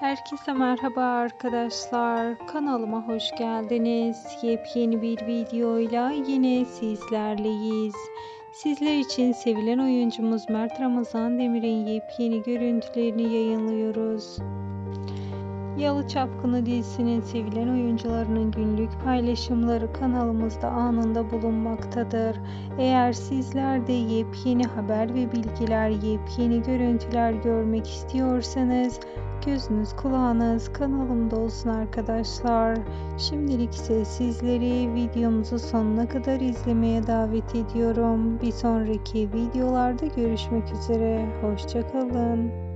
Herkese merhaba arkadaşlar. Kanalıma hoş geldiniz. Yepyeni bir videoyla yine sizlerleyiz. Sizler için sevilen oyuncumuz Mert Ramazan Demir'in yepyeni görüntülerini yayınlıyoruz. Yalı Çapkını dizisinin sevilen oyuncularının günlük paylaşımları kanalımızda anında bulunmaktadır. Eğer sizler de yepyeni haber ve bilgiler, yepyeni görüntüler görmek istiyorsanız gözünüz kulağınız kanalımda olsun arkadaşlar. Şimdilik ise sizleri videomuzu sonuna kadar izlemeye davet ediyorum. Bir sonraki videolarda görüşmek üzere. Hoşçakalın.